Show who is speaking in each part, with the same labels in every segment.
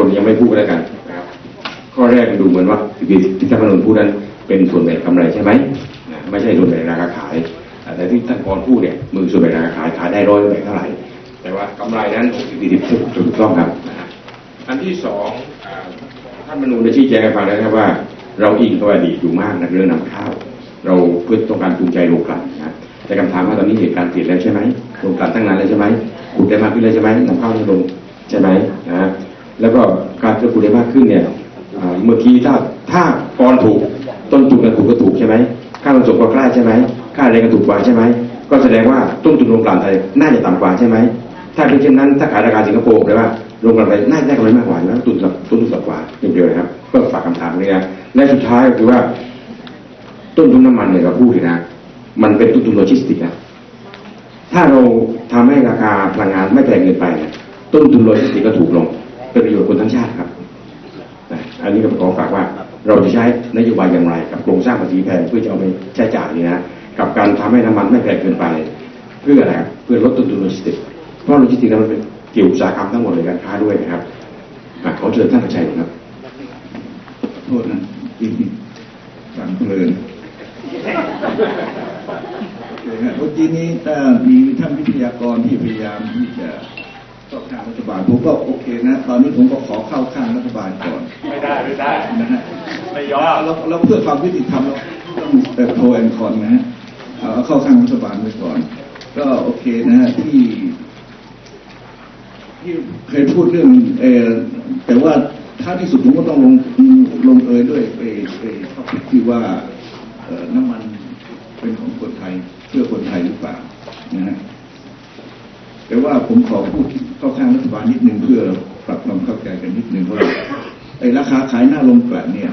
Speaker 1: คนยังไม่พูดแล้วกันนะครับข้อแรกดูเหมือนว่าที่ที่ท่านพนนพูดนั้นเป็นส่วนแบ่งกำไรใช่ไหมไม่ใช่ส่วนแบ่งราคาขาย แต่ที่ท่านกรพูดเนี่ยมือส่วนแบ่งราคาขายขายได้ร้อยแบ่งเท่าไหร่ แต่ว่ากำไรนั้น60 40ถูกต้องครับนะฮะอันที่สองอ่าท่านมนูได้ชี้แจงให้ฟังแล้วครับว่า เราอิงกับอดีตอยู่มากในเรื่องนำข้าว เราเพื่อต้องการจูงใจโรงกลั่นนะแต่คำถามว่าตอนนี้เหตุการณ์เปลี่ยนแล้วใช่ไหมโรงกลั่นตั้งนานแล้วใช่ไหมขุดได้มากขึ้นแล้วใช่ไหมนำข้าวลดลงใช่ไหมนะฮะ แล้วก็การจะขุดได้มากขึ้นเนี่ยเมื่อกี้ถ้าถ้าปอนถูกต้นทุนกันถูกก็ถูกใช่ไหมค่าขนส่งก็ใกล้ใช่ไหมค่าแรงก็ถูกกว่าใช่ไหมก็แสดงว่าต้นทุนโรงกลั่นไทยน่าจะต่ำกว่าใช่ไหมถ้าเป็นเช่นนั้นถ้าขายราคาสิงคโปร์แปลว่าโรงกลั่นไทยน่าจะได้กำไรมากกว่าแล้วต้นทุนต้นทุนต่ำกว่าอย่างเดียวนะครับ ก็ฝากคำถามนี้นะและสุดท้ายก็คือว่า ต้นทุนน้ำมันเนี่ยเราพูดเลยนะมันเป็นต้นทุนโลจิสติกส์นะถ้าเราทำให้ราคาพลังงานไม่แพงเกินไปเนี่ยต้นทุนโลจิสติกส์ก็ถูกลง เป็นประโยชน์คนทั้งชาติครับนะอันนี้ก็ขอฝากว่าเราจะใช้นโยบายอย่างไรกับโครงสร้างภาษีแพงเพื่อจะเอาไปใช้จ่ายนี่นะกับการทำให้น้ำมันไม่แพงเกินไป เพื่ออะไรครับเพื่อลดต้นทุนโลจิสติกส์เพราะโลจิสติกส์นั้นมันเป็นเกี่ยวอุตสาหกรรมทั้งหมดเลยการค้าด้วยนะครับอะขอเชิญท่านประชัยครับ
Speaker 2: โทษนะอีกฟังเพลินโอเคฮะเมื่อกี้นี้ถ้ามีท่านวิทยากรที่พยายามที่จะ เข้าข้างรัฐบาลผมก็โอเคนะตอนนี้ผมก็ขอเข้าข้างรัฐบาลก่อน
Speaker 3: ไม่ได้ไม่ได้
Speaker 2: นะฮะ
Speaker 3: ไม่ยอม
Speaker 2: เราเราเพื่อความยุติธรรมเราต้องแต่โทรแอนคอนนะฮะเอาเอาเข้าข้างรัฐบาลไว้ก่อน ก็โอเคนะฮะที่ที่เคยพูดเรื่องเออแต่ว่าท้ายที่สุดผมก็ต้องลงลงเอยด้วยเออเออข้อที่ว่าเอ่อน้ำมันเป็นของคนไทยเพื่อคนไทยหรือเปล่านะฮะแต่ว่าผมขอพูดเข้าข้างรัฐบาลนิดนึงเพื่อปรับความเข้าใจกันนิดนึงว่าไอ้ราคาขายหน้าลงกลั่นเนี่ย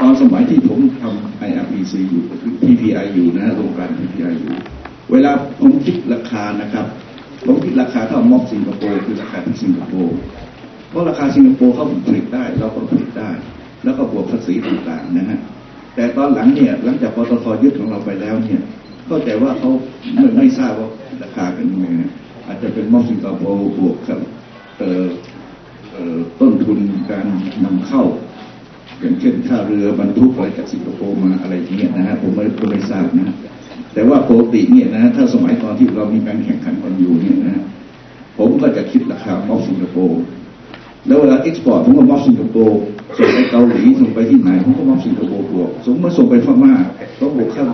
Speaker 2: ตอนสมัยที่ผมทำ IRPC อยู่ PPI อยู่นะฮะโรงกลั่น PPI อยู่ เวลาผมคิดราคานะครับ ผมคิดราคาเท่าม็อบสิงคโปร์คือราคาที่สิงคโปร์ เพราะราคาสิงคโปร์เขาผลิตได้ เราก็ผลิตได้ แล้วก็บวกภาษีต่างๆนะฮะ แต่ตอนหลังเนี่ยหลังจากปตทยึดของเราไปแล้วเนี่ยเข้าใจว่าเขาไม่ไม่ทราบว่าราคากันยังไงอาจจะเป็นม็อบสิงคโปร์บวกกับ ต้นทุนการนำเข้า อย่างเช่นท่าเรือบรรทุกอะไรจากสิงคโปร์มาอะไรอย่างเงี้ยนะฮะผมไม่ผมไม่ทราบนะแต่ว่าปกติเนี่ยนะถ้าสมัยตอนที่เรามีการแข่งขันกันอยู่เนี่ยนะฮะผมก็จะคิดราคาม็อบสิงคโปร์แล้วเวลาเอ็กซ์พอร์ตผมก็ม็อบสิงคโปร์ส่งไปเกาหลีส่งไปที่ไหนผมก็ม็อบสิงคโปร์บวกสมมติส่งไปพม่าก็บวกค่า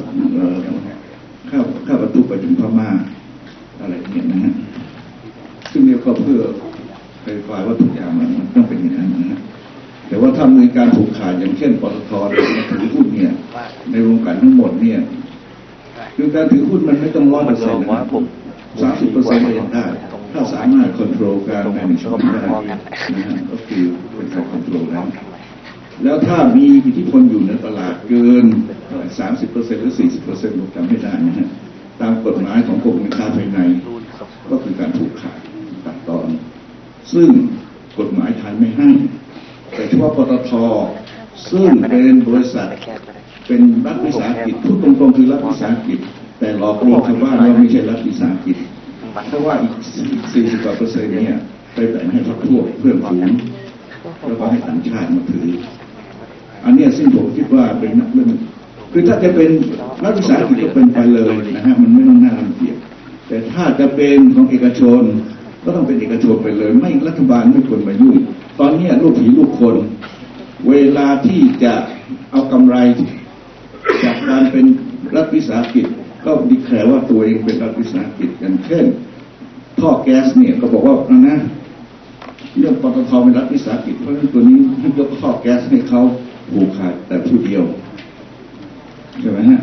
Speaker 2: ค่าค่าบรรทุกไปถึงพม่าอะไรเงี้ยนะฮะซึ่งเนี่ยก็เพื่อ ไปฝ่ายว่าทุกอย่างมันมันต้องเป็นอย่างนั้นนะฮะแต่ว่าถ้ามีการผูกขาดอย่างเช่นปตทถือหุ้นเนี่ย ในโรงกลั่นทั้งหมดเนี่ยคือการถือหุ้นมันไม่ต้องร้อยเปอร์เซ็นต์นะสามสิบเปอร์เซ็นต์ก็ยังได้ถ้าสามารถควบคุมการแมネจเมนต์ได้นะฮะก็คือเป็นการควบคุมแล้วแล้วถ้ามีอิทธิพลอยู่ในตลาดเกินสามสิบเปอร์เซ็นต์หรือสี่สิบเปอร์เซ็นต์ผมจำไม่ได้นะฮะตามกฎหมายของกรมการค้าภายใน ก็คือการผูกขาดตัดตอน ซึ่งกฎหมายไทยไม่ให้ แต่เฉพาะปตทซึ่งเป็นบริษัท เป็นรัฐวิสาหกิจพูดตรงๆคือรัฐวิสาหกิจ แต่หลอกลวงชาวบ้านว่าไม่ใช่รัฐวิสาหกิจเพราะว่าอีกสี่สิบกว่าเปอร์เซ็นต์เนี่ยไปแบ่งให้พรรคพวกเพื่อนฝูงแล้วก็ให้ต่างชาติมาถือ อันนี้ซึ่งผมคิดว่าเป็นเรื่องคือถ้าจะเป็นรัฐวิสาหกิจก็เป็นไปเลยนะฮะมันไม่ต้องน่ารังเกียจแต่ถ้าจะเป็นของเอกชน ก็ต้องเป็นเอกชนไปเลย ไม่รัฐบาลไม่ควรมายุ่ง ตอนนี้ลูกผีลูกคน เวลาที่จะเอากำไร จากการเป็นรัฐวิสาหกิจ ก็ดีแคลว่าตัวเองเป็นรัฐวิสาหกิจอย่างเช่นท่อแก๊สเนี่ยก็บอกว่านะเรื่องปตทเป็นรัฐวิสาหกิจเพราะฉะนั้นตัวนี้ยกท่อแก๊สให้เขาผูกขาดแต่ผู้เดียวใช่ไหมฮะ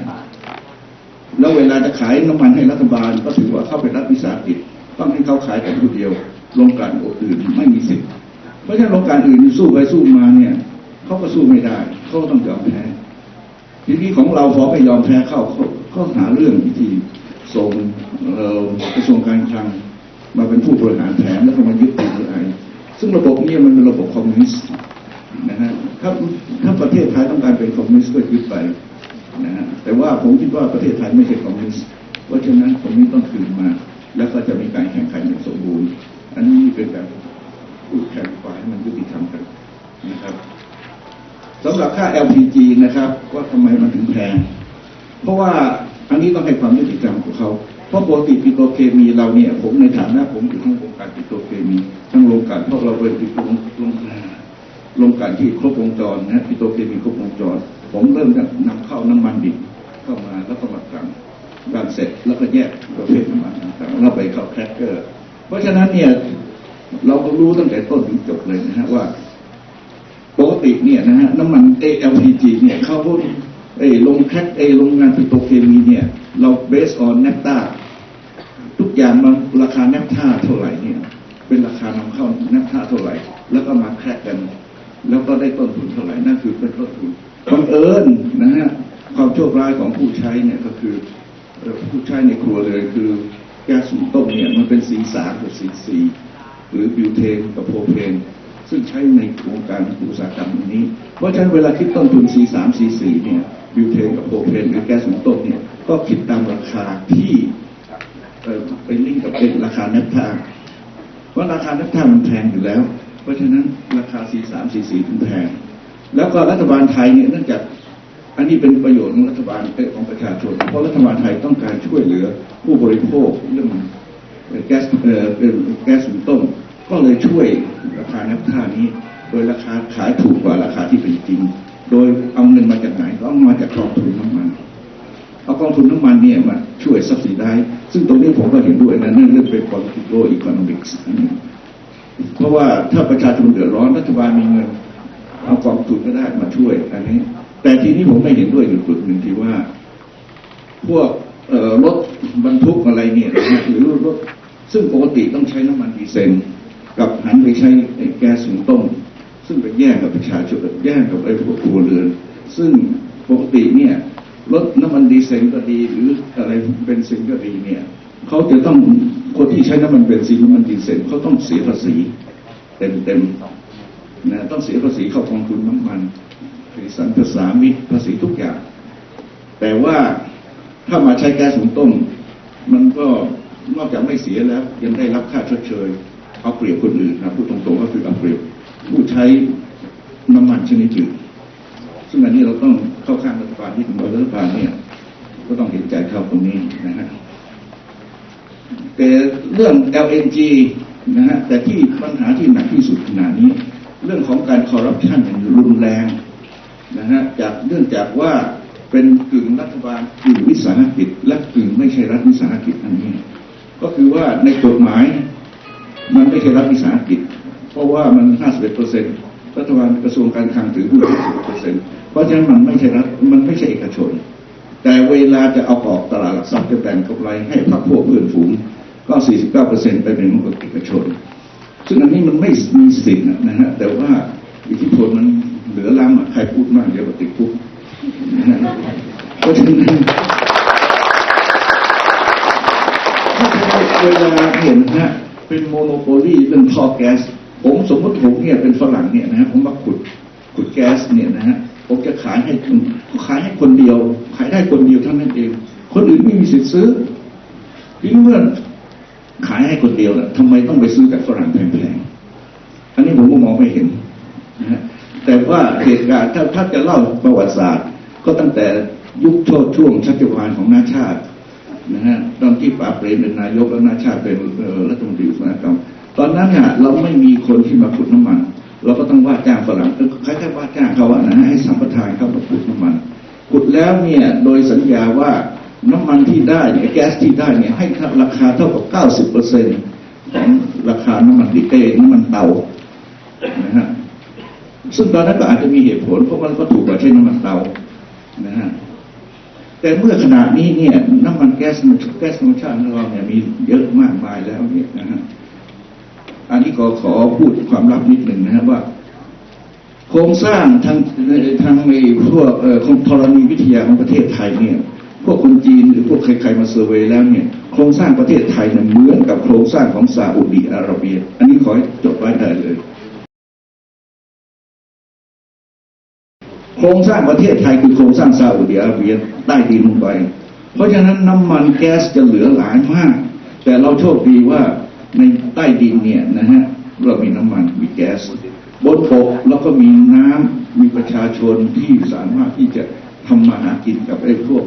Speaker 2: แล้วเวลาจะขายน้ำมันให้รัฐบาลก็ถือว่าเข้าเป็นรัฐวิสาหกิจ ต้องให้เขาขายแต่ผู้เดียวโรงกลั่นอื่นไม่มีสิทธิ์เพราะฉะนั้นโรงกลั่นอื่นสู้ไปสู้มาเนี่ยเขาก็สู้ไม่ได้เขาก็ต้องยอมแพ้ทีนี้ของเราพอไม่ยอมแพ้เข้าเขาหาเรื่องวิธีส่งเกระทรวงการคลังมาเป็นผู้บริหารแผนแล้วก็มายึดติดไอซึ่งระบบนี้มันเป็นระบบคอมมิวนิสต์นะฮะถ้าถ้าประเทศไทยต้องการเป็นคอมมิวนิสต์ก็ยึดไปนะฮะแต่ว่าผมคิดว่าประเทศไทยไม่ใช่คอมมิวนิสต์เพราะฉะนั้นคอมนิสต์ต้องคืนมา แล้วก็จะมีการแข่งขันอย่างสมบูรณ์ อันนี้เป็นแบบพูดแข่งฝ่ายให้มันยุติธรรมกันนะครับสำหรับค่า LPG นะครับ ว่าทำไมมันถึงแพง เพราะว่าอันนี้ต้องให้ความยุติธรรมกับเขา เพราะปกติปิโตรเคมีเราเนี่ย ผมในฐานะผมอยู่ทั้งโรงการปิโตรเคมี ทั้งโรงกลั่นเพราะเราเป็นปิโตรโรงโรงกลั่นที่ครบวงจรนะปิโตรเคมีครบวงจร ผมเริ่มนำเข้าน้ำมันดิบเข้ามาแล้วก็มากลั่น กลั่นเสร็จแล้วก็แยกประเภทน้ำมันต่างๆแล้วไปเข้าแครกเกอร์ เพราะฉะนั้นเนี่ยเราก็รู้ตั้งแต่ต้นถึงจบเลยนะฮะว่าปกติเนี่ยนะฮะน้ำมัน ALPG เนี่ยเขาไอ้โรงแคคไอ้โรงงานปิโตรเคมีเนี่ย เราเบสออนเนปตาทุกอย่างมันราคาเนปตาเท่าไหร่เนี่ย เป็นราคานำเข้าเนปตาเท่าไหร่ แล้วก็มาแคกกัน แล้วก็ได้ต้นทุนเท่าไหร่นั่นคือเป็นต้นทุนบังเอิญนะฮะความโชคร้ายของผู้ใช้เนี่ยก็คือ ผู้ใช้ในครัวเรือนคือแก๊สสูงต้มเนี่ยมันเป็นสีสามกับสีสี่หรือบิวเทนกับโพเพนซึ่งใช้ในโครงการอุตสาหกรรมนี้ เพราะฉะนั้นเวลาคิดต้นทุน C3 C4 เนี่ยบิวเทนกับโพเพนหรือแก๊สหุงต้มเนี่ยก็คิดตามราคาที่เป็นลิงก์กับเป็นราคาเนปทาเพราะราคาเนปทามันแพงอยู่แล้ว เพราะฉะนั้นราคา C3 C4 ถึงแพง แล้วก็รัฐบาลไทยเนี่ยเนื่องจาก อันนี้เป็นประโยชน์ของรัฐบาลเอ่อของประชาชน เพราะรัฐบาลไทยต้องการช่วยเหลือผู้บริโภคเรื่องแก๊สเอ่อเป็นแก๊สหุงต้ม ก็เลยช่วยราคาน้ำค่านี้ โดยราคาขายถูกกว่าราคาที่เป็นจริง โดยเอาเงินมาจากไหนก็เอามาจากกองทุนน้ำมันเอากองทุนน้ำมันเนี่ยมาช่วยซับซิได้ ซึ่งตรงนี้ผมก็เห็นด้วยนะนั่นเรื่องเป็น political economics เพราะว่าถ้าประชาชนเดือดร้อนรัฐบาลมีเงิน เอากองทุนก็ได้มาช่วยอันนี้ แต่ทีนี้ผมไม่เห็นด้วยอยู่จุดหนึ่งที่ว่า พวกรถบรรทุกอะไรเนี่ยหรือรถซึ่งปกติต้องใช้น้ำมันดีเซลกับหันไปใช้แก๊สหุงต้ม ซึ่งไปแย่งกับประชาชนแย่งกับไอ้พวกครัวเรือน ซึ่งปกติเนี่ยรถน้ำมันดีเซลก็ดี หรืออะไรเป็นซินก็ดีเนี่ยเขาจะต้องคนที่ใช้น้ำมันเบนซินน้ำมันดีเซลเขาต้องเสียภาษี เต็มเต็มนะต้องเสียภาษีเข้ากองทุนน้ำมัน ภาษีสัมภาษามิตรภาษีทุกอย่าง แต่ว่าถ้ามาใช้แก๊สหุงต้ม มันก็นอกจากไม่เสียแล้ว ยังได้รับค่าชดเชยเอาเปรียบคนอื่นนะพูดตรงๆก็คือเอาเปรียบผู้ใช้น้ำมันชนิดอื่นซึ่งอันนี้เราต้องเข้าข้างรัฐบาลที่ถึงรัฐบาลเนี่ย ก็ต้องเห็นใจเขาตรงนี้นะฮะแต่เรื่อง LNG นะฮะแต่ที่ปัญหาที่หนักที่สุดขณะนี้ เรื่องของการคอร์รัปชันอย่างรุนแรง นะฮะจากเนื่องจากว่าเป็นกึ่งรัฐบาลกึ่งวิสาหกิจ และกึ่งไม่ใช่รัฐวิสาหกิจอันนี้ ก็คือว่าในกฎหมายมันไม่ใช่รัฐวิสาหกิจ เพราะว่ามัน 51เปอร์เซ็นต์รัฐบาลกระทรวงการคลังถือหุ้น51เปอร์เซ็นต์เพราะฉะนั้นมันไม่ใช่รัฐมันไม่ใช่เอกชน แต่เวลาจะเอาออกตลาดหลักทรัพย์จะแบ่งกำไรให้พรรคพวกเพื่อนฝูงก็ 49เปอร์เซ็นต์ไปเป็นของเอกชน ซึ่งอันนี้มันไม่มีสิทธิ์นะฮะแต่ว่าอิทธิพลมัน เหลือล้ำอะใครพูดมากเดี๋ยวก็ติดคุกเพราะฉะนั้นเวลาเห็นนะเป็นโมโนโปลีเรื่องท่อแก๊ส ผมสมมติผมเนี่ยเป็นฝรั่งเนี่ยนะฮะผมมาขุดขุดแก๊สเนี่ยนะฮะผมจะขายให้คนขายให้คนเดียว ขายได้คนเดียวเท่านั้นเอง คนอื่นไม่มีสิทธิ์ซื้อทีนี้เมื่อขายให้คนเดียวนะทำไมต้องไปซื้อจากฝรั่งแพงๆอันนี้ผมก็มองไม่เห็น แต่ว่าเหตุการณ์ถ้าถ้านจะเล่าประวัติศาสตร์ ก็ตั้งแต่ยุคโทษช่วงชัชวาลของนาชาตินะฮะตอนที่ป่าเปรมเป็นนายกแล้วนาชาติเป็นรัฐมนตรีอุตสาหกรรมตอนนั้นเนี่ยเราไม่มีคนที่มาขุดน้ำมัน เราก็ต้องว่าจ้างฝรั่งเออคล้ายๆว่าจ้างเขาอะนะให้สัมปทานเข้ามาขุดน้ำมันขุดแล้วเนี่ยโดยสัญญาว่าน้ำมันที่ได้เนี่ยแก๊สที่ได้เนี่ยให้ราคาเท่ากับ 90เปอร์เซ็นของราคาน้ำมันดิเตน้ำมันเตานะฮะ ซึ่งตอนนั้นก็อาจจะมีเหตุผล เพราะมันก็ถูกกว่าใช้น้ำมันเตานะฮะแต่เมื่อขณะนี้เนี่ยน้ำมันแก๊สแก๊สธรรมชาติของเราเนี่ยมีเยอะมากมายแล้วเนี่ยนะฮะอันนี้ก็ขอพูดความลับนิดหนึ่งนะครับว่า โครงสร้างทางทางในพวกเอ่อของธรณีวิทยาของประเทศไทยเนี่ย พวกคนจีนหรือพวกใครๆมาเซอร์เวยแล้วเนี่ยโครงสร้างประเทศไทยเนี่ยเหมือนกับโครงสร้างของซาอุดิอาระเบีย อันนี้ขอให้จบไว้ได้เลย โครงสร้างประเทศไทยคือโครงสร้างซาอุดิอาระเบียใต้ดินลงไป เพราะฉะนั้นน้ำมันแก๊สจะเหลือหลายมาก แต่เราโชคดีว่าในใต้ดินเนี่ยนะฮะเรามีน้ำมันมีแก๊สบนบกแล้วก็มีน้ำมีประชาชนที่สามารถที่จะทำมาหากินกับไอ้พวก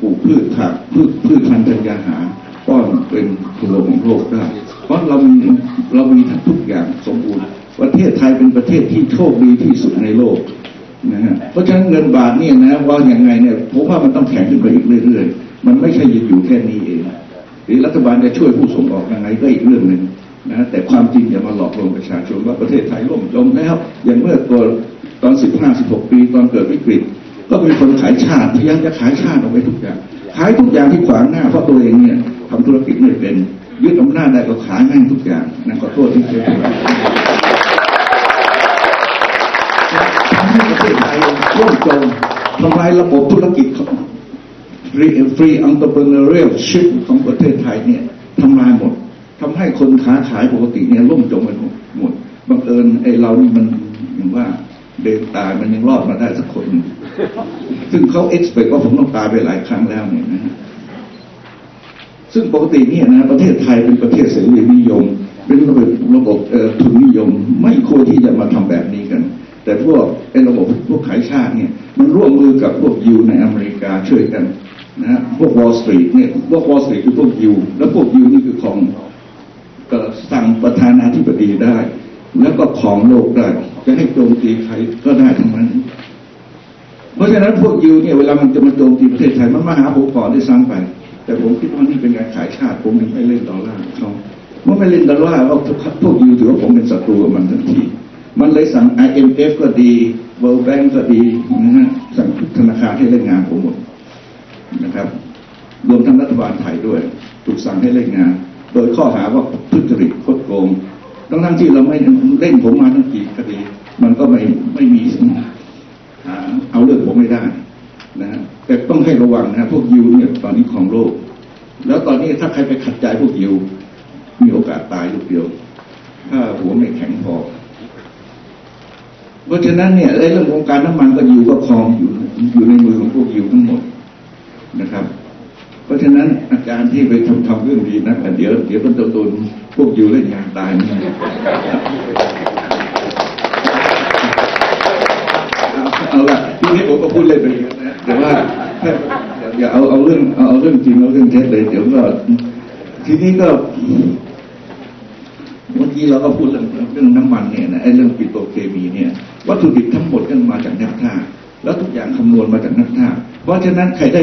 Speaker 2: ปลูกพืชผักพืชพืชพันธุ์ธัญญาหารป้อนเป็นครัวของโลกได้ เพราะเรามีเรามีทุกอย่างสมบูรณ์ ประเทศไทยเป็นประเทศที่โชคดีที่สุดในโลก นะฮะเพราะฉะนั้นเงินบาทเนี่ยนะว่าอย่างไงเนี่ยผมว่ามันต้องแข็งขึ้นไปอีกเรื่อยๆ มันไม่ใช่จะอยู่แค่นี้เองหรือรัฐบาลจะช่วยผู้ส่งออกยังไงก็อีกเรื่องหนึ่งนะแต่ความจริงอย่ามาหลอกลวงประชาชนว่าประเทศไทยล่มจมแล้วอย่างเมื่อตอนตอน15 16ปีตอนเกิดวิกฤต ก็มีคนขายชาติพยายามจะขายชาติออกไปทุกอย่างขายทุกอย่างที่ขวางหน้าเพราะตัวเองเนี่ยทำธุรกิจไม่เป็นยึดอำนาจได้ก็ขายแม่งทุกอย่างนะขอโทษที่เกิดขึ้นทำให้ ประเทศไทยล่มจมทำลายระบบธุรกิจของฟรีอังต p เ e เรียลชิพของประเทศไทยเนี่ยทำลายหมดทำให้คนค้าขายปกติเนี่ยล่มจมไปหมดบังเอิญไอ้เรานี่มันอย่างว่าเดินตายมันยังรอดมาได้สักคน ซึ่งเขาเอ็กซ์เพว่าผมต้องตายไปหลายครั้งแล้วเนี่ยนะฮะซึ่งปกติเนี่ยนะประเทศไทยเป็นประเทศเสรีนิยม เป็นระบบระบบเออทุนนิยม ไม่ควรที่จะมาทำแบบนี้กัน แต่พวกไอ้ระบบพวกขายชาติเนี่ยมันร่วมมือกับพวกยูในอเมริกาช่วยกันนะพวกวอลสตรีทเนี่ยพวกวอลสตรีทคือพวกยูแล้วพวกยูนี่คือของก็สั่งประธานาธิบดีได้ แล้วก็ของโลกได้จะให้โจมตีใครก็ได้ทั้งนั้น เพราะฉะนั้นพวกยูเนี่ยเวลามันจะมาโจมตีประเทศไทยมันมาหาผมก่อนได้ซ้ำไป แต่ผมคิดว่านี่เป็นการขายชาติผมไม่เล่นดอลลาร์เขาเมื่อไม่เล่นดอลลาร์ว่าพวกยูถือว่าผมเป็นศัตรูกับมันทันที มันเลยสั่ง IMF ก็ดี World Bank ก็ดีนะฮะสั่งทุกธนาคารให้เล่นงานผมหมดนะครับ รวมทั้งรัฐบาลไทยด้วย ถูกสั่งให้เล่นงาน โดยข้อหาว่าทุจริตคดโกงทั้งทั้งที่เราไม่เล่นผมมาทั้งกี่คดีมันก็ไม่ไม่มีหาเอาเรื่องผมไม่ได้นะฮะแต่ต้องให้ระวังนะฮะพวกยูเนี่ยตอนนี้ของโลก แล้วตอนนี้ถ้าใครไปขัดใจพวกยูมีโอกาสตายลูกเดียว ถ้าหัวไม่แข็งพอ เพราะฉะนั้นเนี่ยไอ้เรื่องของการน้ำมันก็ยูก็ครองอยู่อยู่ในมือของพวกยูทั้งหมดนะครับ เพราะฉะนั้นอาจารย์ที่ไปทำทำเรื่องดีนะแต่เดี๋ยวเดี๋ยวมันจะโดนพวกยู่เล่นยางตายนี่เอาเอาละทีนี้ผมก็พูดเล่นไปอย่างนั้นนะแต่ว่าถ้าอย่าเอาเอาเรื่องเอาเอาเรื่องจริงเอาเรื่องเท็จเลยเดี๋ยวก็ทีนี้ก็เมื่อกี้เราก็พูดเรื่องเรื่องน้ำมันเนี่ยนะไอ้เรื่องปิโตรเคมีเนี่ย วัตถุดิบทั้งหมดก็มาจากนักท่าแล้วทุกอย่างคำนวณมาจากนักท่าเพราะฉะนั้นใครได้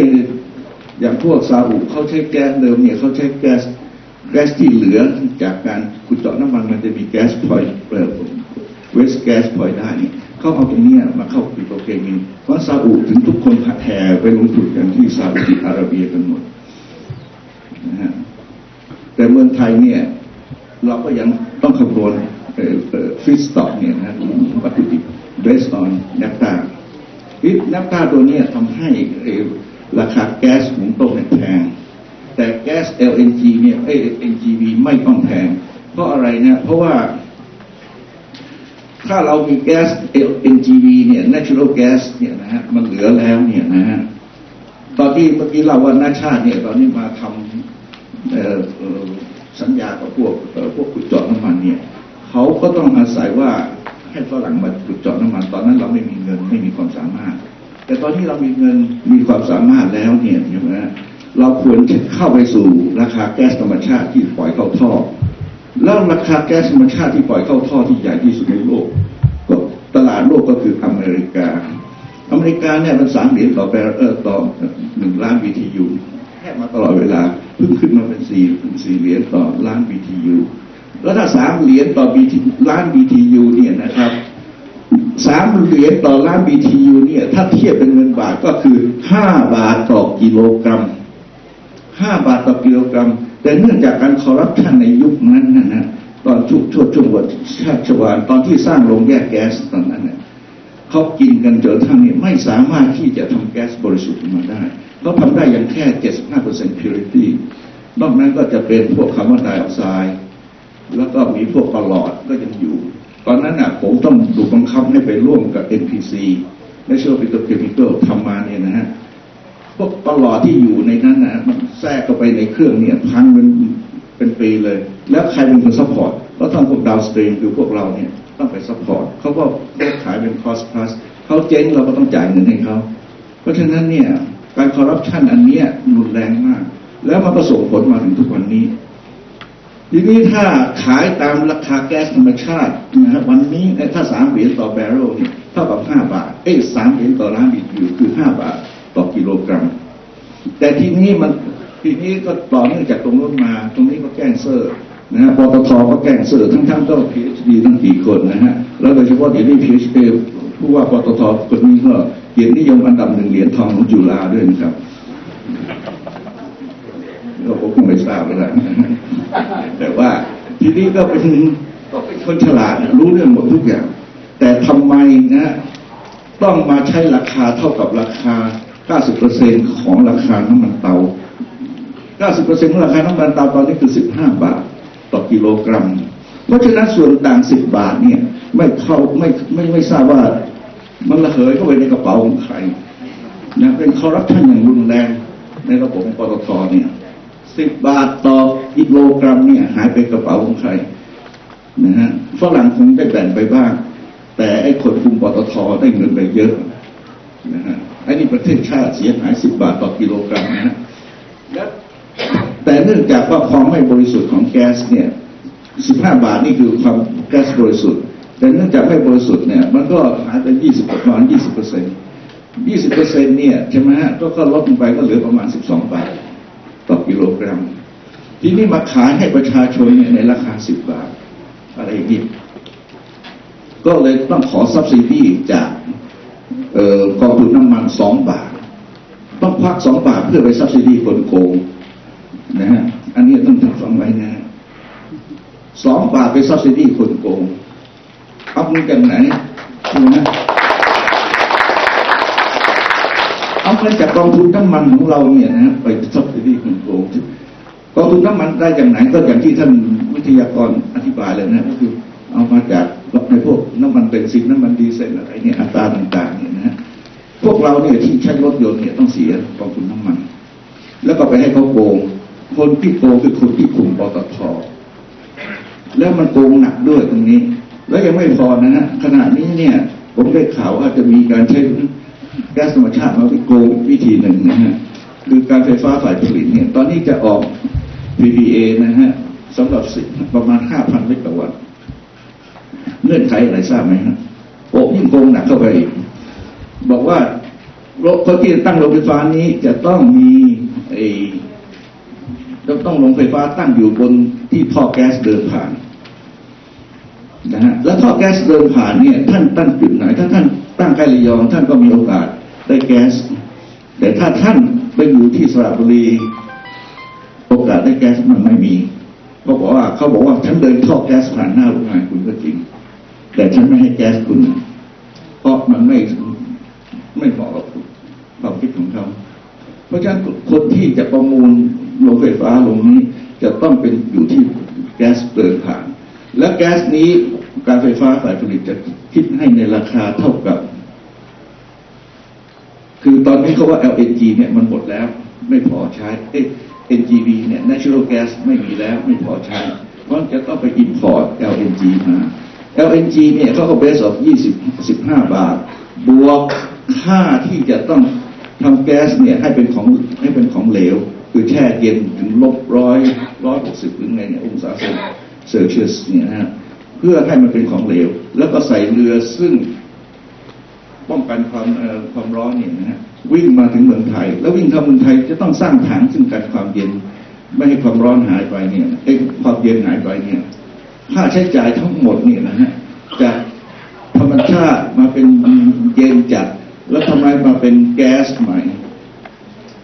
Speaker 2: อย่างพวกซาอุเขาใช้แก๊สเดิมเนี่ยเขาใช้แก๊สแก๊สที่เหลือจากการขุดเจาะน้ำมันมันจะมีแก๊สพอยเปิดเวสแก๊สพอยได้เนี่เขาเอาตรงเนี้ยมาเข้าปิโตรเคมีเพราะซาอุถึงทุกคนผัดแห่ไปลงทุนกันที่ซาอุดิอาระเบียกันหมดนะฮะแต่เมืองไทยเนี่ย เราก็ยังต้องคำนวณ ฟิสต็อกเนี่ยนะวัตถุดิบ based on naphtha ฟิส naphtha ตัวนี้ทำให้ราคาแก๊สหุงต้มแพง แต่แก๊ส LNG เนี่ยเอ้ย NGV ไม่ต้องแพง เพราะอะไรนะ เพราะว่า ถ้าเรามีแก๊ส L N G V เนี่ย natural gas เนี่ยนะฮะ มันเหลือแล้วเนี่ยนะฮะ ตอนที่เมื่อกี้เราว่านาชาติเนี่ย ตอนนี้มาทำสัญญากับพวกพวกขุดเจาะน้ำมัน เขาก็ต้องอาศัยว่าให้ฝรั่งมาขุดเจาะน้ำมันตอนนั้นเราไม่มีเงินไม่มีความสามารถ แต่ตอนนี้เรามีเงินมีความสามารถแล้วเนี่ยใช่ไหมฮะเราควรจะเข้าไปสู่ราคาแก๊สธรรมชาติที่ปล่อยเข้าท่อ แล้วราคาแก๊สธรรมชาติที่ปล่อยเข้าท่อที่ใหญ่ที่สุดในโลกก็ตลาดโลกก็คืออเมริกา อเมริกาเนี่ยมันสามเหรียญต่อแบเรเออต่อหนึ่งล้าน BTU แค่มาตลอดเวลาเพิ่งขึ้นมาเป็นสี่เป็นสี่เหรียญต่อล้าน BTU แล้วถ้าสามเหรียญต่อ BT ล้าน BTU เนี่ยนะครับสามเหรียญต่อล้าน BTU เนี่ยถ้าเทียบเป็นเงินบาทก็คือห้าบาทต่อกิโลกรัมห้าบาทต่อกิโลกรัม แต่เนื่องจากการคอร์รัปชันในยุคนั้นนะนะตอนช่วงช่วงช่วงวัชาติชวานตอนที่สร้างโรงแยกแก๊สตอนนั้นเนี่ยเขากินกันจนทั้งนี้ไม่สามารถที่จะทำแก๊สบริสุทธิ์ออกมาได้เขาทำได้อย่างแค่ 75% purity นอกนั้นก็จะเป็นพวกคาร์บอนไดออกไซด์ แล้วก็มีพวกปลอดก็ยังอยู่ ตอนนั้นน่ะผมต้องถูกบังคับให้ไปร่วมกับ NPC National Petrochemical ทำมาเนี่ยนะฮะพวกปลอดที่อยู่ในนั้นนะมันแทรกเข้าไปในเครื่องเนี่ยพังเป็นเป็นปีเลย แล้วใครเป็นคนซัพพอร์ตก็ต้องพวกดาวสตรีมคือพวกเราเนี่ยต้องไปซัพพอร์ตเขาก็ขาขายเป็นคอสพลัสเขาเจ๊งเราก็ต้องจ่ายเงินให้เขาเพราะฉะนั้นเนี่ยการคอร์รัปชันอันเนี้ยรุนแรงมาก แล้วมันก็ส่งผลมาถึงทุกวันนี้ ทีนี้ถ้าขายตามราคาแก๊สธรรมชาตินะครับวันนี้ถ้าสามเหรียญต่อแบเรลเนี่ยเท่ากับห้าบาท เอ้สามเหรียญต่อล้านบิตอยู่คือห้าบาทต่อกิโลกรัม แต่ทีนี้มันทีนี้ก็ต่อเนื่องจากตรงนู้นมา ตรงนี้ก็แกล้งเซอร์นะฮะปตทก็แกล้งเซอร์ทั้งๆก็พีเอชดีทั้งกี่คนนะฮะแล้วโดยเฉพาะเดี๋ยวนี้พีเอชดีผู้ว่าปตทคนนี้ก็เกียรตินิยมอันดับหนึ่งเหรียญทองของจุฬาด้วยนะครับ ผมคงไม่ทราบแล้วนะแต่ว่าทีนี้ก็เป็นก็เป็นคนฉลาดรู้เรื่องหมดทุกอย่าง แต่ทำไมนะต้องมาใช้ราคาเท่ากับราคา 90%ของราคาน้ำมันเตา 90%ของราคาน้ำมันเตาตอนนี้คือ 15 บาท ต่อกิโลกรัม เพราะฉะนั้นส่วนต่าง 10 บาทเนี่ยไม่เข้าไม่ไม่ไม่ทราบว่า มันระเหยเข้าไปในกระเป๋าของใครนะเป็นคอร์รัปชันอย่างรุนแรงในระบบปตทเนี่ย 10บบาทต่อกิโลกรัมเนี่ยหายไปกระเป๋าของใครนะฮะฝรั่งคงได้แบ่งไปบ้าง แต่ไอ้คนคุมปตทได้เงินไปเยอะนะฮะไอ้นี่ประเทศชาติเสียหาย10บบาทต่อกิโลกรัมนะฮะแต่เนื่องจากว่าความไม่บริสุทธิ์ของแก๊สเนี่ย15บห้าบาทนี่คือความแก๊สบริสุทธิ์ แต่เนื่องจากไม่บริสุทธิ์เนี่ยมันก็หายไป20ประมาณ20เปอร์เซ็นต์20เปอร์เซ็นต์เนี่ยใช่ไหมฮะก็ลดลงไปก็เหลือประมาณ12บาทต่อกิโล กรัม ทีนี้มาขายให้ประชาชนในราคา10บบาท อะไรอย่างนี้ ก็เลยต้องขอซับซิดีจากออกองทุนน้ำมันสองบาท ต้องควักสองบาทเพื่อไปซับซิดีคนโกงนะฮะอันนี้ต้องทำฟังไว้นะฮะสองบาทไปซับซิดีคนโกงเอาเงินจากไหนดูนะเอาเงินจากกองทุนน้ำมันของเราเนี่ยนะไปซับซิดีคนโกง กองทุนน้ำมันได้จากไหนก็อย่างที่ท่านวิทยากรอธิบายเลยนะก็คือเอามาจากในพวกน้ำมันเบนซินน้ำมันดีเซลอะไรเนี่ยอัตราต่างๆเนี่ยนะฮะพวกเราเนี่ยที่ใช้รถยนต์เนี่ยต้องเสียกองทุนน้ำมัน แล้วก็ไปให้เขาโกง คนที่โกงคือคนที่คุมปตทแล้วมันโกงหนักด้วยตรงนี้ แล้วยังไม่พอนะฮะขณะนี้เนี่ย ผมได้ข่าวว่าจะมีการใช้แก๊สธรรมชาติมาไปโกงวิธีหนึ่งนะฮะคือการไฟฟ้าฝ่ายผลิตเนี่ย ตอนนี้จะออก PPA นะฮะสำหรับสิประมาณ 5,000 เมกะวัตต์เงื่อนไขอะไรทราบไหมฮะโอ้ยิ่งโกงหนักเข้าไปอีกบอกว่ารถคนที่ตั้งโรงไฟฟ้านี้จะต้องมีไอ้จะต้องโรงไฟฟ้าตั้งอยู่บนที่ท่อแก๊สเดินผ่านนะฮะแล้วท่อแก๊สเดินผ่านเนี่ย ท่านตั้งจุดไหน ถ้าท่านตั้งใกล้ระยอง ท่านก็มีโอกาสได้แก๊ส แต่ถ้าท่านไปอยู่ที่สระบุรี โอกาสได้แก๊สมันไม่มีเขาบอกว่าเขาบอกว่าฉันเดินท่อแก๊สผ่านหน้าโรงงานคุณก็จริง แต่ฉันไม่ให้แก๊สคุณ เพราะมันไม่ไม่เหมาะกับความคิดของเขาเพราะฉะนั้นคนที่จะประมูลโรงไฟฟ้าโรงนี้จะต้องเป็นอยู่ที่แก๊สเดินผ่าน และแก๊สนี้การไฟฟ้าฝ่ายผลิตจะคิดให้ในราคาเท่ากับ คือตอนนี้เขาว่า LNG เนี่ยมันหมดแล้ว ไม่พอใช้เอ้ย NGV เนี่ย natural gas ไม่มีแล้วไม่พอใช้ เพราะจะต้องไป import LNG มา LNG เนี่ยเขาก็เบสออก20 15 บาท บวกค่าที่จะต้องทำแก๊สเนี่ยให้เป็นของให้เป็นของเหลว คือแช่เย็นถึงลบร้อยร้อยหกสิบหรือไงเนี่ยองศาเซลเซียสเนี่ยนะฮะเพื่อให้มันเป็นของเหลว แล้วก็ใส่เรือซึ่งป้องกันความความร้อนเนี่ยนะฮะ วิ่งมาถึงเมืองไทย แล้ววิ่งเข้าเมืองไทยจะต้องสร้างถังซึ่งกันความเย็น ไม่ให้ความร้อนหายไปเนี่ยไอ้ความเย็นหายไปเนี่ย ค่าใช้จ่ายทั้งหมดเนี่ยนะฮะจากธรรมชาติมาเป็นเย็นจัด แล้วทำไมมาเป็นแก๊สใหม่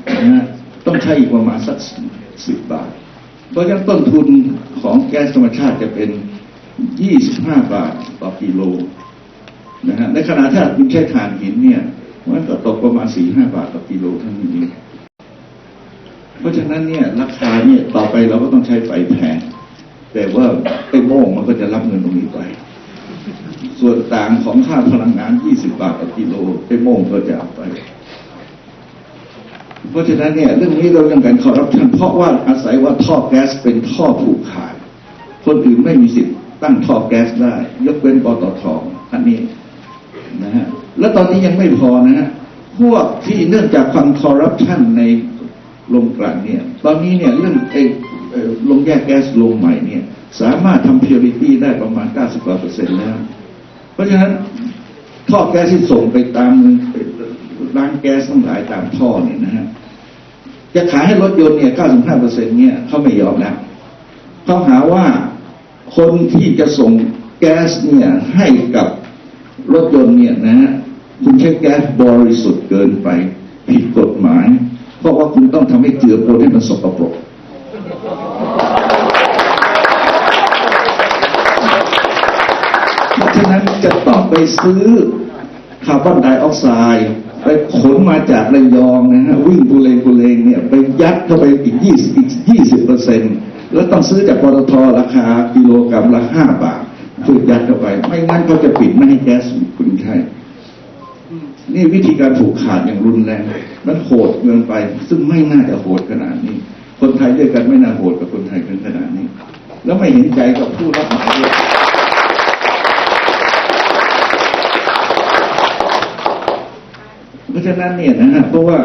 Speaker 2: นะฮะต้องใช้อีกประมาณสักสิบบาท เพราะฉะนั้นต้นทุนของแก๊สธรรมชาติจะเป็นยี่สิบห้าบาทต่อกิโลนะฮะในขณะที่คุณใช้ถ่านหินเนี่ย มันก็ตกประมาณสี่ห้าบาทต่อกิโลเท่านั้นเองเพราะฉะนั้นเนี่ยราคาเนี่ยต่อไปเราก็ต้องใช้ไฟแพงแต่ว่าไอ้โม่งมันก็จะรับเงินตรงนี้ไป ส่วนต่างของค่าพลังงาน 20 บาทต่อกิโลไอ้โม่งก็จะเอาไป เพราะฉะนั้นเนี่ยเรื่องนี้เรายังการคอร์รัปชันเพราะว่าอาศัยว่าท่อแก๊สเป็นท่อผูกขาด คนอื่นไม่มีสิทธิ์ตั้งท่อแก๊สได้ ยกเว้นปตทอันนี้นะฮะ แล้วตอนนี้ยังไม่พอนะฮะพวกที่เนื่องจากความคอร์รัปชันในโรงกลั่นเนี่ย ตอนนี้เนี่ยเรื่องไอ้เอ่อโรงแยกแก๊สโรงใหม่เนี่ย สามารถทำ purity ได้ประมาณ 90กว่าเปอร์เซ็นต์แล้ว เพราะฉะนั้นท่อแก๊สที่ส่งไปตามร้านแก๊สทั้งหลายตามท่อเนี่ยนะฮะจะขายให้รถยนต์เนี่ย 95เปอร์เซ็นต์เนี่ยเขาไม่ยอมแล้วเขาหาว่าคนที่จะส่งแก๊สเนี่ยให้กับรถยนต์เนี่ยนะฮะ คุณใช้แก๊สบริสุทธิ์เกินไป ผิดกฎหมาย เพราะว่าคุณต้องทำให้เจือปนให้มันสกปรกเพราะฉะนั้นจะต้องไปซื้อคาร์บอนไดออกไซด์ไปขนมาจากระยองนะฮะวิ่งบุเรงบุเรงเนี่ยไปยัดเข้าไปอีก20อีก20เปอร์เซ็นต์แล้วต้องซื้อจากปตทราคากิโลกรัมละ5บาทเพื่อยัดเข้าไป ไม่งั้นเขาจะปิดไม่ให้แก๊สคุณใช้ นี่วิธีการผูกขาดอย่างรุนแรงมันโหดเกินไป ซึ่งไม่น่าจะโหดขนาดนี้ คนไทยด้วยกันไม่น่าโหดกับคนไทยกันขนาดนี้ แล้วไม่เห็นใจกับผู้รับเหมาด้วยเพราะฉะนั้นเนี่ยนะฮะเพราะว่า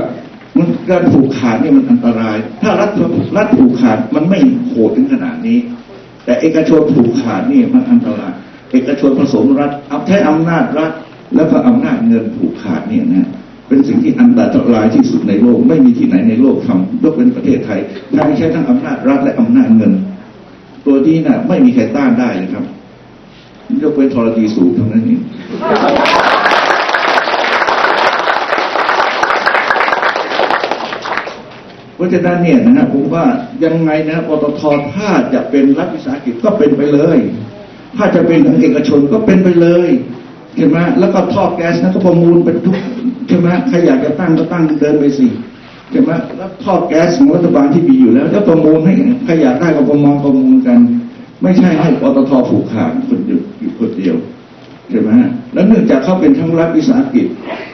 Speaker 2: มันการผูกขาดเนี่ยมันอันตราย ถ้ารัฐรัฐผูกขาดมันไม่โหดถึงขนาดนี้ แต่เอกชนผูกขาดนี่มันอันตราย เอกชนผสมรัฐเอาใช้อำนาจรัฐ แล้วก็อำนาจเงินผูกขาดเนี่ยนะเป็นสิ่งที่อันตรายที่สุดในโลก ไม่มีที่ไหนในโลกทำยกเป็นประเทศไทยไทยใช้ทั้งอำนาจรัฐและอำนาจเงิน ตัวนี้น่ะไม่มีใครต้านได้เลยครับ ยกเว้นทรดีสูงเท่านั้นเองเพราะฉะนั้นเนี่ยนะฮะผมว่ายังไงนะปตทถ้าจะเป็นรัฐวิสาหกิจก็เป็นไปเลย ถ้าจะเป็นของเอกชนก็เป็นไปเลย ใช่ไหมแล้วก็ท่อแก๊สนะก็ประมูลเป็นทุกใช่ไหมใครอยากจะตั้งก็ตั้งเดินไปสิใช่ไหมแล้วท่อแก๊สของรัฐบาลที่มีอยู่แล้วแล้วประมูลให้ใครอยากได้ก็ประมูลประมูลกัน ไม่ใช่ให้ปตทผูกขาดคนเดียวอยู่คนเดียวใช่ไหมแล้วเนื่องจากเขาเป็นทั้งรัฐวิสาหกิจ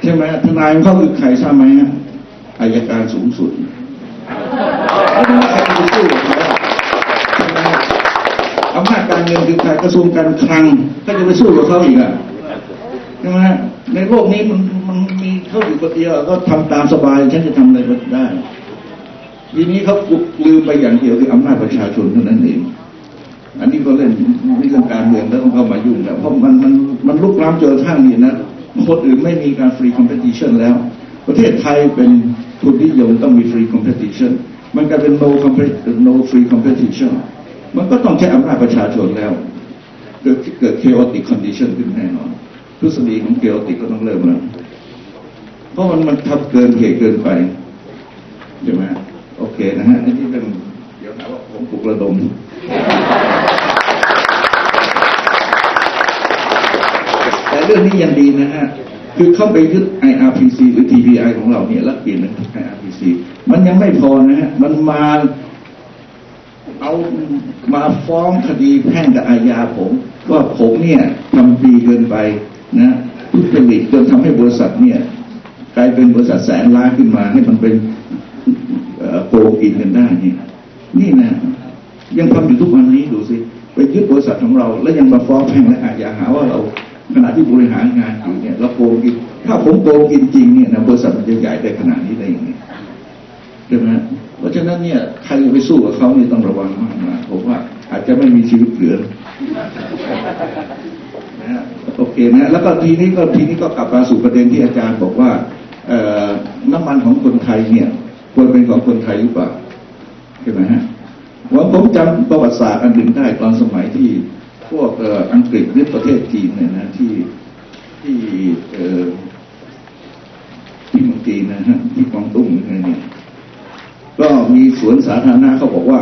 Speaker 2: ใช่ไหมทนายของเขาคือใครทราบไหมฮะอายการสูงสุดใครจะสู้กับเขาอำนาจการเงินคือใครกระทรวงการคลังก็จะไปสู้กับเขาอีกอะ ใช่ไหมในโลกนี้มันมันมีเขาอยู่คนเดียวก็ทำตามสบายฉันจะทำอะไรก็ได้ ทีนี้เขาลืมไปอย่างเดียวคืออำนาจประชาชนเท่านั้นเองอันนี้ก็เล่นเรื่องการเมืองแล้วต้องเข้ามายุ่งแล้วเพราะมันมันมันลุกล้ำเจอทั้งนี้นะคนอื่นไม่มีการฟรีคอมเพติชันแล้ว ประเทศไทยเป็นทุนนิยมต้องมีฟรีคอมเพติชันมันกลายเป็น no compet- no free competition มันก็ต้องใช้อำนาจประชาชนแล้ว เกิดเกิด chaotic condition ขึ้นแน่นอน ทฤษฎีของ chaotic ก็ต้องเริ่มแล้วเพราะมันมันทับเกินเหตุเกินไปใช่ไหมโอเคนะฮะนนี้เป็นเดี๋ยวหาว่าผมปลุกระดมแต่เรื่องนี้ยังดีนะฮะคือเข้าไปยึด IRPC หรือ TPI ของเราเนี่ยแล้วเปลี่ยนเป็น IRPC มันยังไม่พอนะฮะมันมาเอามาฟ้องคดีแพ่งกับอาญาผม ว่าผมเนี่ยทำปีเกินไป นะทุจริตจนทำให้บริษัทเนี่ยกลายเป็นบริษัทแสนล้านขึ้นมา ให้มันเป็นโกงกินกันได้เนี่ยนี่นะ ยังทำอยู่ทุกวันนี้ดูสิไปยึดบริษัทของเรา แล้วยังมาฟ้องแพ่งและอาญาหาว่าเราขณะที่บริหารงานอยู่เนี่ยเราโกงกิน ถ้าผมโกงกินจริงเนี่ยนะบริษัทมันจะใหญ่ได้ขนาดนี้ได้ยังไงใช่ไหมเพราะฉะนั้นเนี่ยใครจะไปสู้กับเขาเนี่ยต้องระวังมากนะผมว่าอาจจะไม่มีชีวิตเหลือนะ ฮะโอเคนะแล้วก็ทีนี้ก็ทีนี้ก็กลับมาสู่ประเด็นที่อาจารย์บอกว่าน้ำมันของคนไทยเนี่ยควรเป็นของคนไทยหรือเปล่าใช่ไหมฮะว่าผมจำประวัติศาสตร์อันหนึ่งได้ตอนสมัยที่พวกอ,อังกฤษหรือประเทศจีนเนี่ยนะที่ที่ที่เมืองจีนนะฮะที่กวางตุ้งอะไรเนี่ยก็มีสวนสาธารณะเขาบอกว่า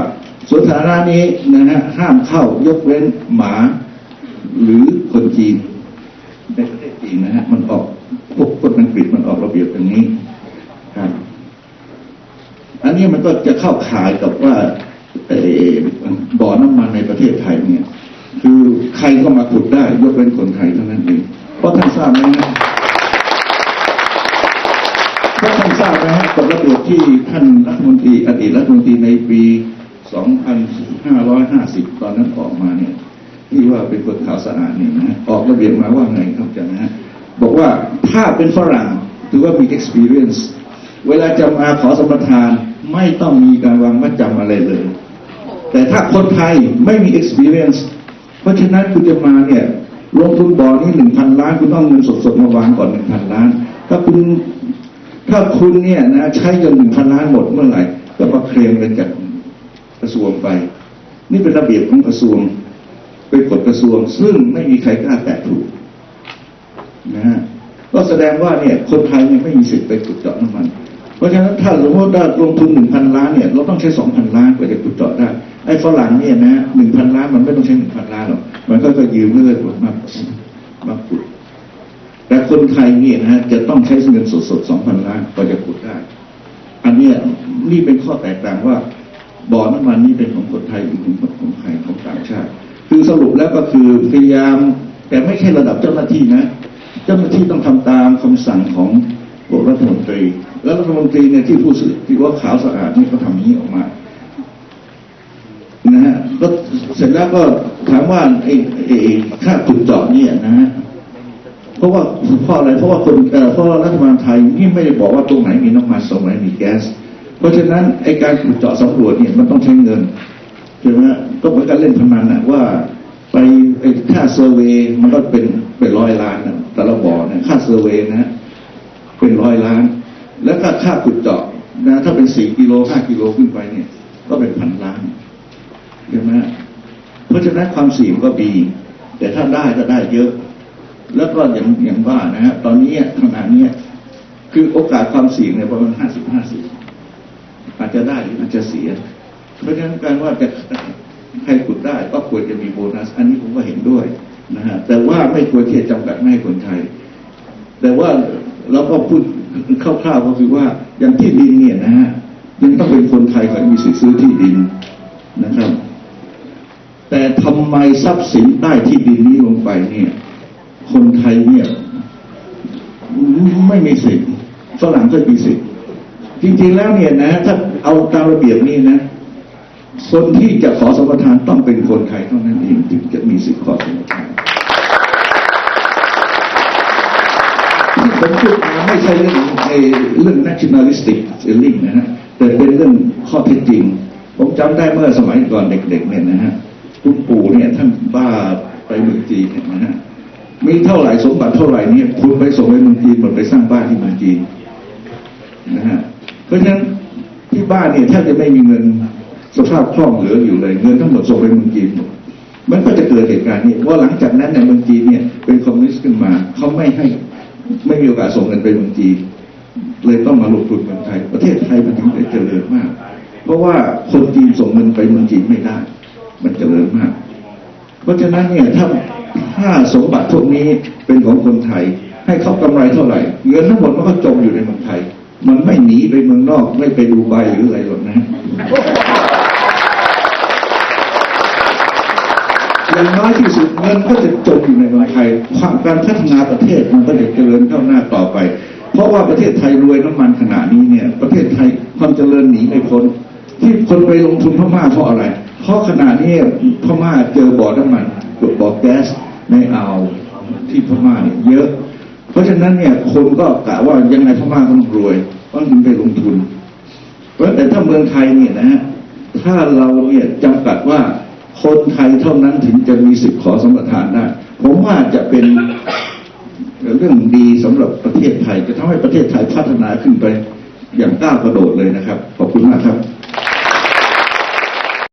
Speaker 2: สวนสาธารณะนี้นะฮะห้ามเข้ายกเว้นหมา หรือคนจีน ในประเทศจีนนะฮะมันออกพวกคนอังกฤษมันออกระเบียบอย่างนี้ครับอันนี้มันก็จะเข้าข่ายกับว่าเออบ่อน้ำมันในประเทศไทยเนี่ย คือใครก็มาขุดได้ ยกเว้นคนไทยเท่านั้นเองเพราะท่านทราบไหมฮะเพราะท่านทราบไหมฮะกฎระเบียบที่ท่านรัฐมนตรีอดีตรัฐมนตรีในปี 2550 ตอนนั้นออกมาเนี่ย ที่ว่าเป็นคนขาวสะอาดเนี่ยนะออกระเบียบมาว่าไงครับอาจารย์นะบอกว่าถ้าเป็นฝรั่งถือว่ามี experience เวลาจะมาขอสมรทานไม่ต้องมีการวางมัดจำอะไรเลย แต่ถ้าคนไทยไม่มี experience เพราะฉะนั้นคุณจะมาเนี่ยลงทุนบ่อนี้หนึ่งพันล้าน คุณต้องเงินสดๆมาวางก่อนหนึ่งพันล้าน ถ้าคุณถ้าคุณเนี่ยนะใช้เงินหนึ่งพันล้านหมดเมื่อไหร่ ก็มาเคลมกันจากกระทรวงไป นี่เป็นระเบียบของกระทรวง เป็นกฎกระทรวง ซึ่งไม่มีใครกล้าแตะถูกนะฮะก็แสดงว่าเนี่ยคนไทยเนี่ยไม่มีสิทธิ์ไปขุดเจาะน้ำมัน เพราะฉะนั้นถ้าสมมติว่าลงทุนหนึ่งพันล้านเนี่ยเราต้องใช้สองพันล้านกว่าจะขุดเจาะได้ไอ้ฝรั่งเนี่ยนะหนึ่งพันล้านมันไม่ต้องใช้หนึ่งพันล้านหรอกมันก็จะยืมเงื่อนมามาขุดแต่คนไทยเนี่ยนะฮะจะต้องใช้เงินสดๆสองพันล้านกว่าจะขุดได้ อันเนี้ยนี่เป็นข้อแตกต่างว่าบ่อน้ำมันนี่เป็นของคนไทยหรือของของใครของต่างชาติ คือสรุปแล้วก็คือพยายาม แต่ไม่ใช่ระดับเจ้าหน้าที่นะ เจ้าหน้าที่ต้องทำตามคำสั่งของพวกรัฐมนตรี แล้วรัฐมนตรีเนี่ยที่ผู้สื่อที่ว่าขาวสะอาดนี่เขาทำนี้ออกมานะฮะก็เสร็จแล้วก็ถามว่าไอ้ไอ้ค่าขุดเจาะเนี่ยนะฮะเพราะว่าเพราะอะไรเพราะว่าคนเพราะรัฐบาลไทยนี่ไม่ได้บอกว่าตรงไหนมีน้ำมันตรงไหนมีแก๊ส เพราะฉะนั้นไอ้การขุดเจาะสำรวจเนี่ยมันต้องใช้เงิน ช่ไหมก็เหมือนการเล่นพนันนะว่าไปไอค่าเซอร์เวย์มันก็เป็นเป็นร้อยล้านนะแต่ละบ่อเนี่ยค่าเซอร์เวย์นะเป็นร้อยล้าน แล้วก็ค่าขุดเจาะนะถ้าเป็นสี่กิโลห้ากิโลขึ้นไปเนี่ย ก็เป็นพันล้านใช่ไหมฮะเพราะฉะนั้นความเสี่ยงก็มีแต่ถ้าได้ก็ได้เยอะ แล้วก็อย่างอย่างว่านะฮะตอนนี้ขณะเนี้ยคือโอกาสความเสี่ยงเนี่ยประมาณห้าสิบห้าสิบอาจจะได้หรืออาจจะเสีย เพราะฉะนั้นการว่าจะใครขุดได้ก็ควรจะมีโบนัส อันนี้ผมก็เห็นด้วยนะฮะแต่ว่าไม่ควรที่จะจำกัดไม่ให้คนไทย แต่ว่าเราก็พูดคร่าวๆก็คือว่าอย่างที่ดินเนี่ยนะฮะยังต้องเป็นคนไทยก่อนมีสิทธิ์ซื้อที่ดินนะครับ แต่ทำไมทรัพย์สินใต้ที่ดินนี้ลงไปเนี่ย คนไทยเนี่ยไม่มีสิทธิ์ฝรั่งก็มีสิทธิ์จริงๆแล้วเนี่ยนะ ถ้าเอาตามระเบียบนี้นะ คนที่จะขอสมรทานต้องเป็นคนไทยเท่านั้นเองถึงจะมีสิทธิ์ขอสมรทานที่ผมพูดมาไม่ใช่เรื่องเรื่อง nationalistic feeling นะฮะแต่เป็นเรื่องข้อเท็จจริง ผมจำได้เมื่อสมัยก่อนเด็กๆเนี่ยนะฮะคุณปู่เนี่ยท่านบ้าไปเมืองจีนเนี่ยนะฮะมีเท่าไหร่สมบัติเท่าไหร่เนี่ยคุณไปส่งไปเมืองจีนหมดไปสร้างบ้านที่เมืองจีนนะฮะเพราะฉะนั้นที่บ้านเนี่ยแทบจะไม่มีเงิน สภาพคล่องเหลืออยู่เลยเงินทั้งหมดส่งไปเมืองจีนหมดมันก็จะเกิดเหตุการณ์นี้ว่าหลังจากนั้นเนี่ยเมืองจีนเนี่ยเป็นคอมมิวนิสต์ขึ้นมาเขาไม่ให้ไม่มีโอกาสส่งเงินไปเมืองจีนเลยต้องมาลงทุนเมืองไทย ประเทศไทยมันถึงได้เจริญมาก เพราะว่าคนจีนส่งเงินไปเมืองจีนไม่ได้ มันเจริญมาก เพราะฉะนั้นเนี่ยถ้าถ้าสมบัติพวกนี้เป็นของคนไทย ให้เขากำไรเท่าไหร่เงินทั้งหมดมันก็จมอยู่ในเมืองไทย มันไม่หนีไปเมืองนอกไม่ไปดูไบหรืออะไรหรอกนะ อย่างน้อยที่สุดเงินก็จะจมอยู่ในเมืองไทยความการพัฒนาประเทศมันก็จะเจริญก้าวหน้าต่อไป เพราะว่าประเทศไทยรวยน้ำมันขนาดนี้เนี่ยประเทศไทยความเจริญหนีไม่พ้นที่คนไปลงทุนพม่าเพราะอะไร เพราะขณะนี้พม่าเจอบ่อน้ำมันบ่อแก๊สในอ่าวที่พม่าเนี่ยเยอะ เพราะฉะนั้นเนี่ยคนก็กะว่ายังไงพม่าต้องรวยต้องถึงไปลงทุน เพราะแต่ถ้าเมืองไทยเนี่ยนะฮะถ้าเราเนี่ยจำกัดว่า คนไทยเท่านั้นถึงจะมีสิทธิ์ขอสมรทานได้ ผมว่าจะเป็นเรื่องดีสำหรับประเทศไทย จะทำให้ประเทศไทยพัฒนาขึ้นไปอย่างก้าวกระโดดเลยนะครับ ขอบคุณมากครับ